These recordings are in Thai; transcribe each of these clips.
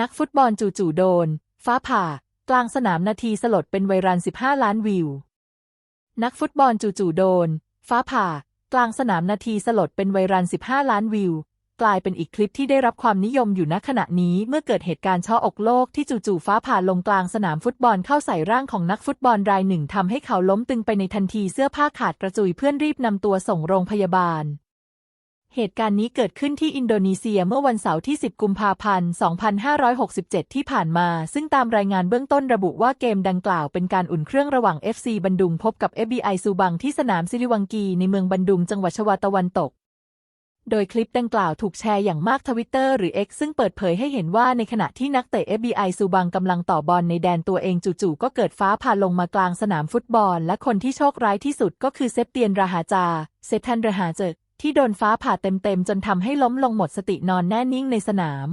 นักฟุตบอลจู่ๆโดน ฟ้าผ่า กลางสนามนาทีสลดเป็นไวรัล15 ล้านวิว นักฟุตบอลจู่ๆโดน ฟ้าผ่า กลางสนามนาทีสลดเป็นไวรัล15 ล้านวิว กลายเป็นอีกคลิปที่ได้รับความนิยมอยู่ณขณะนี้เมื่อเกิดเหตุการณ์ช็ออกโลกที่จู่ๆฟ้าผ่าลงกลางสนามฟุตบอลเข้าใส่ร่างของนักฟุตบอลรายหนึ่งทำให้เขาล้มตึงไปในทันทีเสื้อผ้าขาดกระจุยเพื่อนรีบนำตัวส่งโรงพยาบาล เหตุการณ์นี้เกิดขึ้นที่อินโดนีเซียเมื่อวันเสาร์ที่ 10 กุมภาพันธ์ 2567 ที่ผ่านมา ซึ่งตามรายงานเบื้องต้นระบุว่าเกมดังกล่าวเป็นการอุ่นเครื่องระหว่าง FC บันดุงพบกับ FBI ซูบังที่สนามซิริวังกีในเมืองบันดุงจังหวัดชวาตะวันตก โดยคลิปดังกล่าวถูกแชร์อย่างมากทวิตเตอร์หรือ X ซึ่งเปิดเผยให้เห็นว่าในขณะที่นักเตะ FBI ซูบังกำลังต่อบอลในแดนตัวเองจู่ๆก็เกิดฟ้าผ่าลงมากลางสนามฟุตบอล และคนที่โชคร้ายที่สุดก็คือเซปเตียนราหาจา เซทันราหาเจก ที่โดนฟ้าผ่าเต็มๆ จนทำให้ล้มลงหมดสตินอนแน่นิ่งในสนาม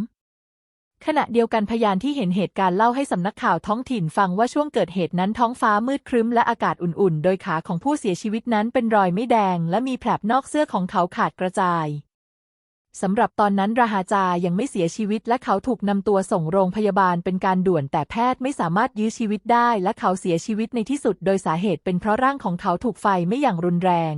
ขณะเดียวกันพยานที่เห็นเหตุการณ์เล่าให้สำนักข่าวท้องถิ่นฟังว่าช่วงเกิดเหตุนั้นท้องฟ้ามืดครึ้มและอากาศอุ่นๆ โดยขาของผู้เสียชีวิตนั้นเป็นรอยไม่แดง และมีแผลบนอกเสื้อของเขาขาดกระจายสำหรับตอนนั้นราหาจายังไม่เสียชีวิต และเขาถูกนำตัวส่งโรงพยาบาลเป็นการด่วนแต่แพทย์ไม่สามารถยื้อชีวิตได้ และเขาเสียชีวิตในที่สุด โดยสาเหตุเป็นเพราะร่างของเขาถูกไฟไม่อย่างรุนแรง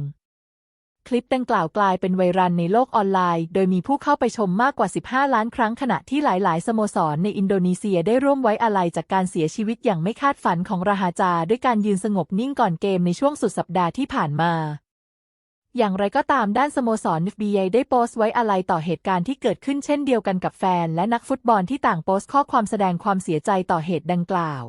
คลิปดังกล่าวกลายเป็นไวรัลในโลกออนไลน์ โดยมีผู้เข้าไปชมมากกว่า 15 ล้านครั้งขณะที่หลายๆ สโมสรในอินโดนีเซียได้ร่วมไว้อาลัยจากการเสียชีวิตอย่างไม่คาดฝันของราหาจา ด้วยการยืนสงบนิ่งก่อนเกมในช่วงสุดสัปดาห์ที่ผ่านมาอย่างไรก็ตามด้านสโมสร FBA ได้โพสต์ไว้อาลัยต่อเหตุการณ์ที่เกิดขึ้นเช่นเดียวกันกับแฟน และนักฟุตบอลที่ต่างโพสต์ข้อความแสดงความเสียใจต่อเหตุดังกล่าว